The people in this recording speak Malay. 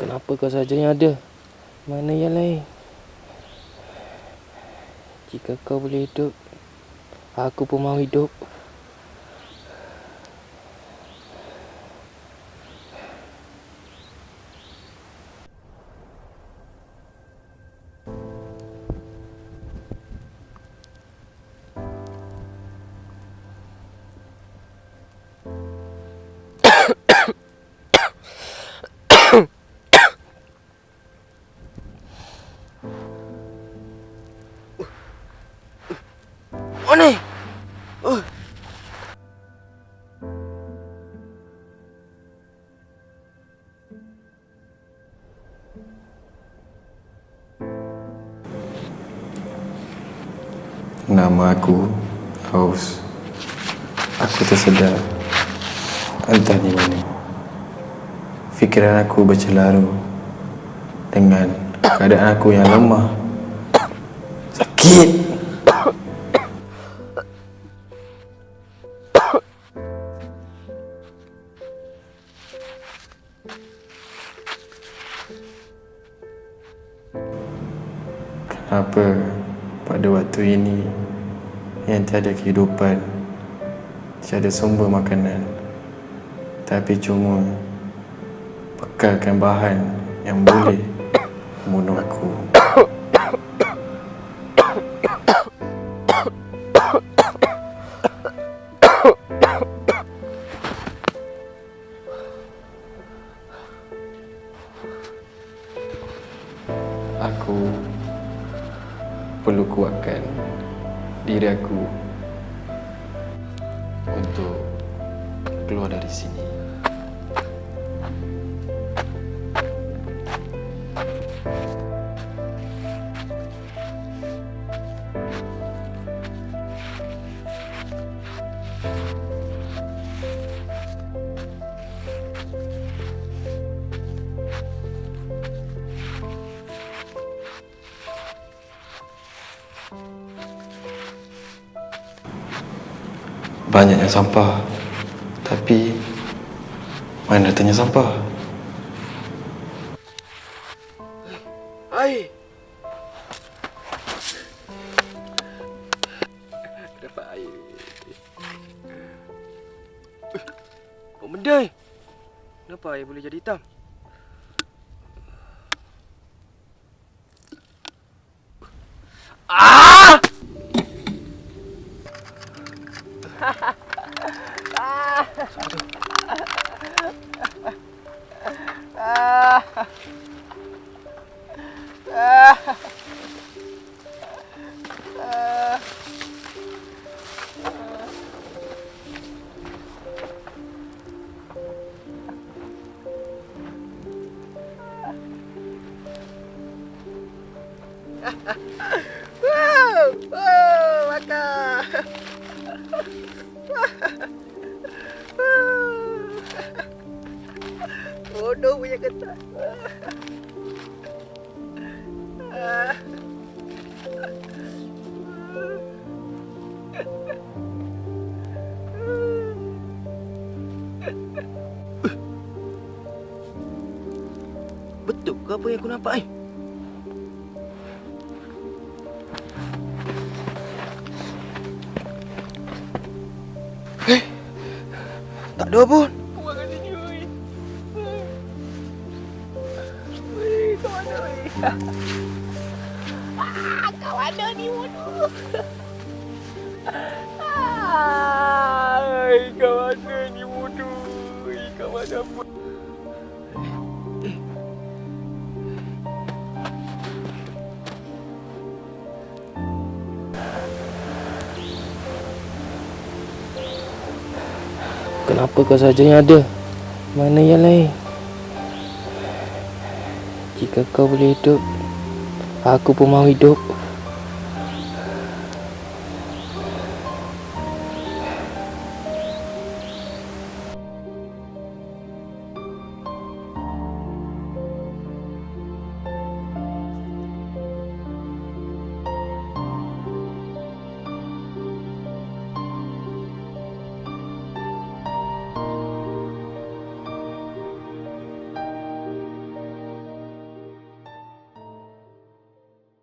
Kenapa kau saja yang ada? Mana yang lain? Jika kau boleh hidup, aku pun mahu hidup. Mana? Oh. Nama aku Haus. Aku tersedar entah di mana. Fikiran aku bercelaru dengan keadaan aku yang lemah. Sakit. Kenapa pada waktu ini yang tiada kehidupan, tiada sumber makanan, tapi cuma bekalkan bahan yang boleh membunuh aku. Aku perlu kuatkan diri aku untuk keluar dari sini. Banyaknya sampah. Tapi mana datangnya sampah? Ai. Dapat air. Benda ni. Kenapa air boleh jadi hitam? Ah! Whoa! Whoa! Waka! Bodoh punya ketat. Betul ke apa yang aku nampak ni? Eh, tak ada pun. Ah, kau mana ni, bodoh? Ah, kau mana ni, bodoh? Kau mana pun? Kenapa kau saja yang ada? Mana yang lain? Jika kau boleh hidup, aku pun mahu hidup.